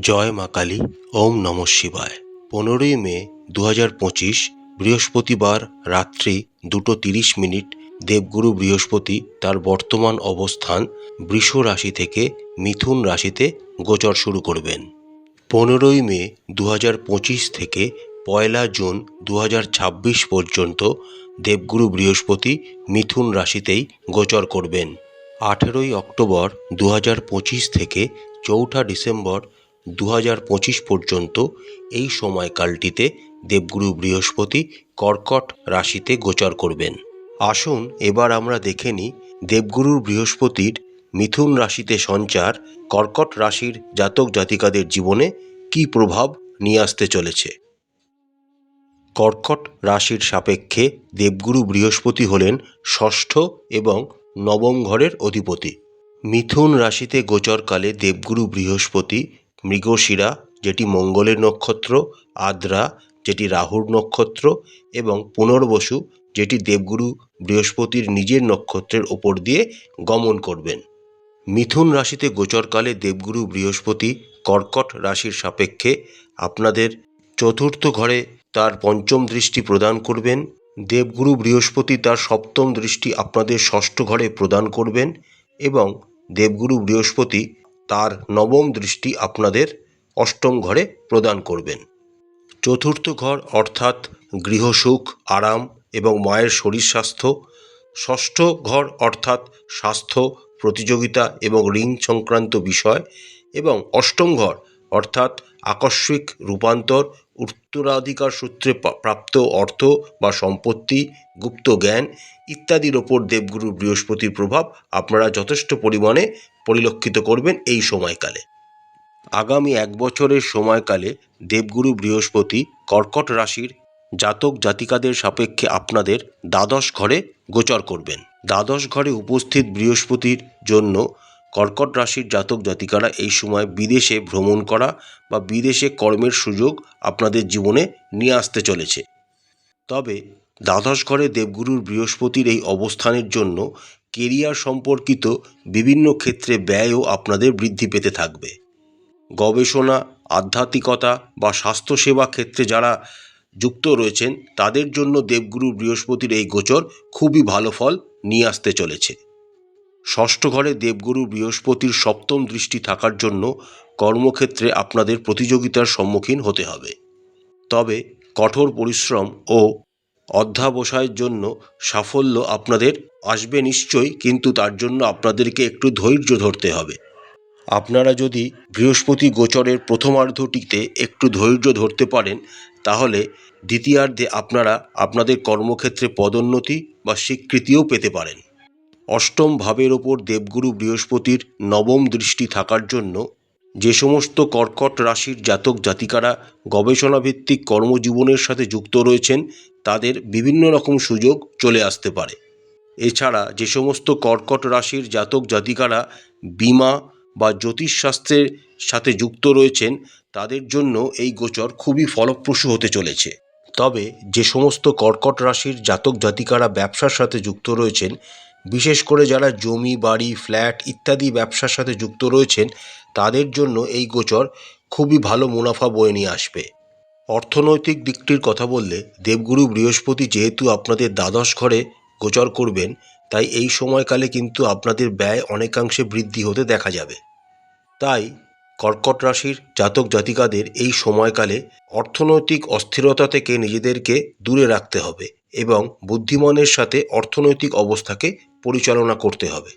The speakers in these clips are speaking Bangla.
জয় মা কালী, ওম নম শিবায়। পনেরোই মে দু পঁচিশ, বৃহস্পতিবার রাত্রি দুটো তিরিশ মিনিট, দেবগুরু বৃহস্পতি তার বর্তমান অবস্থান বৃষ রাশি থেকে মিথুন রাশিতে গোচর শুরু করবেন। পনেরোই মে দু পঁচিশ থেকে পয়লা জুন দু হাজার ছাব্বিশ পর্যন্ত দেবগুরু বৃহস্পতি মিথুন রাশিতেই গোচর করবেন। আঠেরোই অক্টোবর দু হাজার পঁচিশ থেকে চৌঠা ডিসেম্বর দু হাজার পঁচিশ পর্যন্ত এই সময়কালটিতে দেবগুরু বৃহস্পতি কর্কট রাশিতে গোচর করবেন। আসুন এবার আমরা দেখে নিই দেবগুরুর বৃহস্পতির মিথুন রাশিতে সঞ্চার কর্কট রাশির জাতক জাতিকাদের জীবনে কী প্রভাব নিয়ে আসতে চলেছে। কর্কট রাশির সাপেক্ষে দেবগুরু বৃহস্পতি হলেন ষষ্ঠ এবং নবম ঘরের অধিপতি। মিথুন রাশিতে গোচরকালে দেবগুরু বৃহস্পতি মৃগশিরা, যেটি মঙ্গলের নক্ষত্র, আদ্রা, যেটি রাহুর নক্ষত্র, এবং পুনর্বসু, যেটি দেবগুরু বৃহস্পতির নিজের নক্ষত্রের ওপর দিয়ে গমন করবেন। মিথুন রাশিতে গোচরকালে দেবগুরু বৃহস্পতি কর্কট রাশির সাপেক্ষে আপনাদের চতুর্থ ঘরে তার পঞ্চম দৃষ্টি প্রদান করবেন। দেবগুরু বৃহস্পতি তার সপ্তম দৃষ্টি আপনাদের ষষ্ঠ ঘরে প্রদান করবেন এবং দেবগুরু বৃহস্পতি তার নবম দৃষ্টি আপনাদের অষ্টম ঘরে প্রদান করবেন। চতুর্থ ঘর অর্থাৎ গৃহসুখ, আরাম এবং মায়ের শরীর স্বাস্থ্য। ষষ্ঠ ঘর অর্থাৎ স্বাস্থ্য, প্রতিযোগিতা এবং ঋণ সংক্রান্ত বিষয় এবং অষ্টম ঘর অর্থাৎ আকস্মিক রূপান্তর, উত্তরাধিকার সূত্রে প্রাপ্ত অর্থ বা সম্পত্তি, গুপ্ত জ্ঞান ইত্যাদির ওপর দেবগুরু বৃহস্পতির প্রভাব আপনারা যথেষ্ট পরিমাণে পরিলক্ষিত করবেন এই সময়কালে। আগামী এক বছরের সময়কালে দেবগুরু বৃহস্পতি কর্কট রাশির জাতক জাতিকাদের সাপেক্ষে আপনাদের দ্বাদশ ঘরে গোচর করবেন। দ্বাদশ ঘরে উপস্থিত বৃহস্পতির জন্য কর্কট রাশির জাতক জাতিকারা এই সময় বিদেশে ভ্রমণ করা বা বিদেশে কর্মের সুযোগ আপনাদের জীবনে নিয়ে আসতে চলেছে। তবে দ্বাদশ ঘরে দেবগুরুর বৃহস্পতির এই অবস্থানের জন্য কেরিয়ার সম্পর্কিত বিভিন্ন ক্ষেত্রে ব্যয়ও আপনাদের বৃদ্ধি পেতে থাকবে। গবেষণা, আধ্যাত্মিকতা বা স্বাস্থ্যসেবা ক্ষেত্রে যারা যুক্ত রয়েছেন, তাদের জন্য দেবগুরু বৃহস্পতির এই গোচর খুবই ভালো ফল নিয়ে আসতে চলেছে। ষষ্ঠ ঘরে দেবগুরু বৃহস্পতির সপ্তম দৃষ্টি থাকার জন্য কর্মক্ষেত্রে আপনাদের প্রতিযোগিতার সম্মুখীন হতে হবে। তবে কঠোর পরিশ্রম ও অধ্যাবসায়ের জন্য সাফল্য আপনাদের আসবে নিশ্চয়ই, কিন্তু তার জন্য আপনাদেরকে একটু ধৈর্য ধরতে হবে। আপনারা যদি বৃহস্পতি গোচরের প্রথমার্ধটিতে একটু ধৈর্য ধরতে পারেন, তাহলে দ্বিতীয়ার্ধে আপনারা আপনাদের কর্মক্ষেত্রে পদোন্নতি বা স্বীকৃতিও পেতে পারেন। অষ্টম ভাবের ওপর দেবগুরু বৃহস্পতির নবম দৃষ্টি থাকার জন্য যে সমস্ত কর্কট রাশির জাতক জাতিকারা গবেষণাভিত্তিক কর্মজীবনের সাথে যুক্ত রয়েছেন, তাদের বিভিন্ন রকম সুযোগ চলে আসতে পারে। এছাড়া যে সমস্ত কর্কট রাশির জাতক জাতিকারা বিমা বা জ্যোতিষশাস্ত্রের সাথে যুক্ত রয়েছেন, তাদের জন্য এই গোচর খুবই ফলপ্রসূ হতে চলেছে। তবে যে সমস্ত কর্কট রাশির জাতক জাতিকারা ব্যবসার সাথে যুক্ত রয়েছেন বিশেষ করে যারা জমি, বাড়ি, ফ্ল্যাট ইত্যাদি ব্যবসার সাথে যুক্ত রয়েছেন, তাদের জন্য এই গোচর খুবই ভালো মুনাফা বয়ে নিয়ে আসবে। অর্থনৈতিক দিকটির কথা বললে দেবগুরু বৃহস্পতি যেহেতু আপনাদের দ্বাদশ ঘরে গোচর করবেন, তাই এই সময়কালে কিন্তু আপনাদের ব্যয় অনেকাংশে বৃদ্ধি হতে দেখা যাবে। তাই কর্কট রাশির জাতক জাতিকাদের এই সময়কালে অর্থনৈতিক অস্থিরতা থেকে নিজেদেরকে দূরে রাখতে হবে এবং বুদ্ধিমানের সাথে অর্থনৈতিক অবস্থাকে পরিচালনা করতে হবে।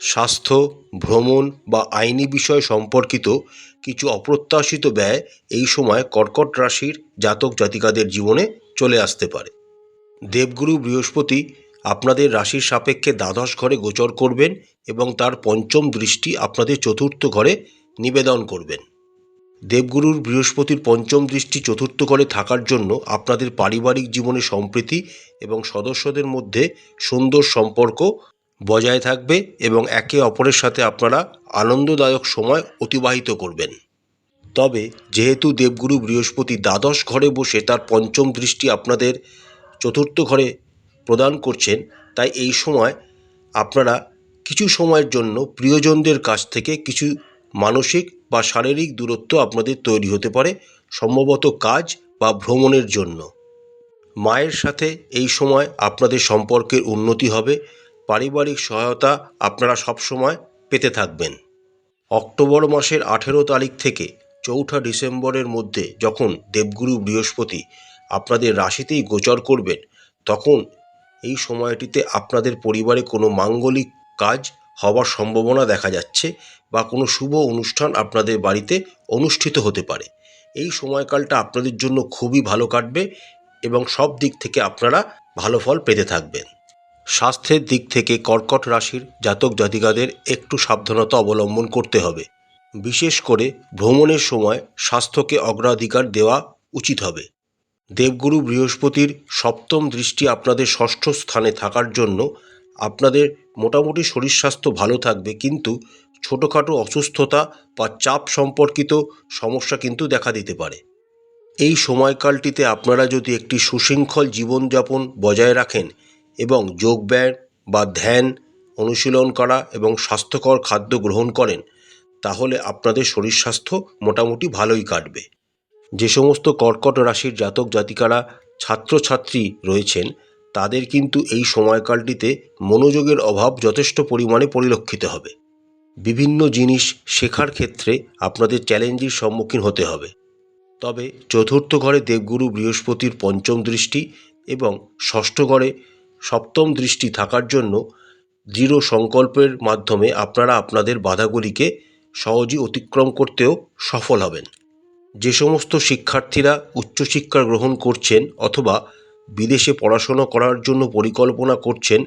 স্বাস্থ্য, ভ্রমণ বা আইনি বিষয় সম্পর্কিত কিছু অপ্রত্যাশিত ব্যয় এই সময় কর্কট রাশির জাতক জাতিকাদের জীবনে চলে আসতে পারে। দেবগুরু বৃহস্পতি আপনাদের রাশির সাপেক্ষে দ্বাদশ ঘরে গোচর করবেন এবং তার পঞ্চম দৃষ্টি আপনাদের চতুর্থ ঘরে নিবেদন করবেন। দেবগুরুর বৃহস্পতির পঞ্চম দৃষ্টি চতুর্থ ঘরে থাকার জন্য আপনাদের পারিবারিক জীবনে সম্প্রীতি এবং সদস্যদের মধ্যে সুন্দর সম্পর্ক বজায় থাকবে এবং একে অপরের সাথে আপনারা আনন্দদায়ক সময় অতিবাহিত করবেন। তবে যেহেতু দেবগুরু বৃহস্পতি দ্বাদশ ঘরে বসে তার পঞ্চম দৃষ্টি আপনাদের চতুর্থ ঘরে প্রদান করছেন, তাই এই সময় আপনারা কিছু সময়ের জন্য প্রিয়জনদের কাছ থেকে কিছু মানসিক বা শারীরিক দূরত্ব আপনাদের তৈরি হতে পারে সম্ভবত কাজ বা ভ্রমণের জন্য। মায়ের সাথে এই সময় আপনাদের সম্পর্কের উন্নতি হবে, পারিবারিক সহায়তা আপনারা সবসময় পেতে থাকবেন। অক্টোবর মাসের আঠেরো তারিখ থেকে চৌঠা ডিসেম্বরের মধ্যে যখন দেবগুরু বৃহস্পতি আপনাদের রাশিতেই গোচর করবেন, তখন এই সময়টিতে আপনাদের পরিবারে কোনো মাঙ্গলিক কাজ হওয়ার সম্ভাবনা দেখা যাচ্ছে বা কোনো শুভ অনুষ্ঠান আপনাদের বাড়িতে অনুষ্ঠিত হতে পারে। এই সময়কালটা আপনাদের জন্য খুবই ভালো কাটবে এবং সব দিক থেকে আপনারা ভালো ফল পেতে থাকবেন। স্বাস্থ্যের দিক থেকে কর্কট রাশির জাতক জাতিকাদের একটু সাবধানতা অবলম্বন করতে হবে। বিশেষ করে ভ্রমণের সময় স্বাস্থ্যকে অগ্রাধিকার দেওয়া উচিত হবে। দেবগুরু বৃহস্পতির সপ্তম দৃষ্টি আপনাদের ষষ্ঠ স্থানে থাকার জন্য আপনাদের মোটামুটি শরীর স্বাস্থ্য ভালো থাকবে, কিন্তু ছোটোখাটো অসুস্থতা বা চাপ সম্পর্কিত সমস্যা কিন্তু দেখা দিতে পারে। এই সময়কালটিতে আপনারা যদি একটি সুশৃঙ্খল জীবনযাপন বজায় রাখেন এবং যোগব্যায়াম বা ধ্যান অনুশীলন করা এবং স্বাস্থ্যকর খাদ্য গ্রহণ করেন, তাহলে আপনাদের শরীর স্বাস্থ্য মোটামুটি ভালোই কাটবে। যে সমস্ত কর্কট রাশির জাতক জাতিকারা ছাত্রছাত্রী রয়েছেন তাদের কিন্তু এই সময়কালটিতে মনোযোগের অভাব যথেষ্ট পরিমাণে পরিলক্ষিত হবে। বিভিন্ন জিনিস শেখার ক্ষেত্রে আপনাদের চ্যালেঞ্জের সম্মুখীন হতে হবে। তবে চতুর্থ ঘরে দেবগুরু বৃহস্পতির পঞ্চম দৃষ্টি এবং ষষ্ঠ ঘরে সপ্তম দৃষ্টি থাকার জন্য দৃঢ় সংকল্পের মাধ্যমে আপনারা আপনাদের বাধাগুলিকে সহজেই অতিক্রম করতেও সফল হবেন। যে সমস্ত শিক্ষার্থীরা উচ্চশিক্ষা গ্রহণ করছেন অথবা বিদেশে পড়াশোনা করার জন্য পরিকল্পনা করছেন,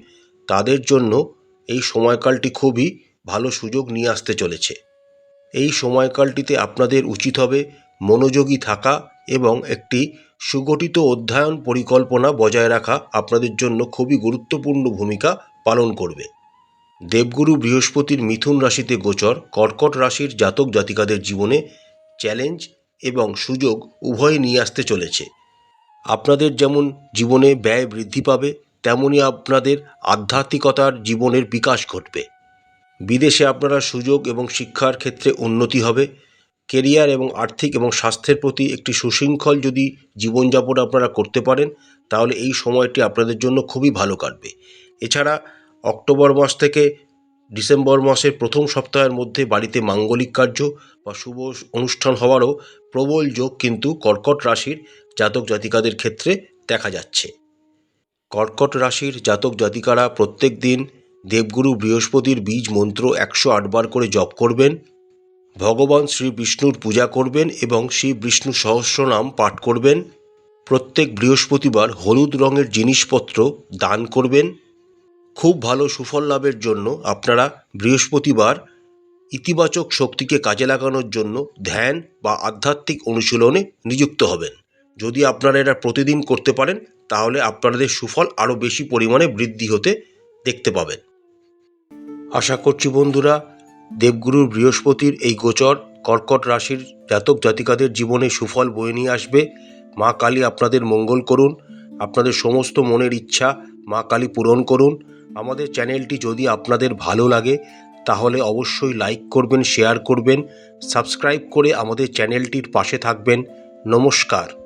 তাদের জন্য এই সময়কালটি খুবই ভালো সুযোগ নিয়ে আসতে চলেছে। এই সময়কালটিতে আপনাদের উচিত হবে মনোযোগী থাকা এবং একটি সুগঠিত অধ্যয়ন পরিকল্পনা বজায় রাখা আপনাদের জন্য খুবই গুরুত্বপূর্ণ ভূমিকা পালন করবে। দেবগুরু বৃহস্পতির মিথুন রাশিতে গোচর, কর্কট রাশির জাতক জাতিকাদের জীবনে চ্যালেঞ্জ এবং সুযোগ উভয় নিয়ে আসতে চলেছে। আপনাদের যেমন জীবনে ব্যয় বৃদ্ধি পাবে তেমনই আপনাদের আধ্যাত্মিকতার জীবনের বিকাশ ঘটবে। বিদেশে আপনারা সুযোগ এবং শিক্ষার ক্ষেত্রে উন্নতি হবে। কেরিয়ার এবং আর্থিক এবং স্বাস্থ্যের প্রতি একটি সুশৃঙ্খল যদি জীবনযাপন আপনারা করতে পারেন, তাহলে এই সময়টি আপনাদের জন্য খুবই ভালো কাটবে। এছাড়া অক্টোবর মাস থেকে ডিসেম্বর মাসের প্রথম সপ্তাহের মধ্যে বাড়িতে মাঙ্গলিক কার্য বা শুভ অনুষ্ঠান হওয়ারও প্রবল যোগ কিন্তু কর্কট রাশির জাতক জাতিকাদের ক্ষেত্রে দেখা যাচ্ছে। কর্কট রাশির জাতক জাতিকারা প্রত্যেক দিন দেবগুরু বৃহস্পতির বীজ মন্ত্র একশো আটবার করে জপ করবেন, ভগবান শ্রী বিষ্ণুর পূজা করবেন এবং শ্রী বিষ্ণু সহস্রনাম পাঠ করবেন, প্রত্যেক বৃহস্পতিবার হলুদ রঙের জিনিসপত্র দান করবেন খুব ভালো সুফল লাভের জন্য আপনারা বৃহস্পতিবার ইতিবাচক শক্তিকে কাজে লাগানোর জন্য ধ্যান বা আধ্যাত্মিক অনুশীলনে নিযুক্ত হবেন। যদি আপনারা এটা প্রতিদিন করতে পারেন, তাহলে আপনাদের সুফল আরও বেশি পরিমাণে বৃদ্ধি হতে দেখতে পাবেন। আশা করছি বন্ধুরা, দেবগুরুর বৃহস্পতির এই গোচর কর্কট রাশির জাতক জাতিকাদের জীবনে সুফল বয়ে নিয়ে আসবে। মা কালী আপনাদের মঙ্গল করুন, আপনাদের সমস্ত মনের ইচ্ছা মা কালী পূরণ করুন। আমাদের চ্যানেলটি যদি আপনাদের ভালো লাগে, তাহলে অবশ্যই লাইক করবেন, শেয়ার করবেন, সাবস্ক্রাইব করে আমাদের চ্যানেলটির পাশে থাকবেন। নমস্কার।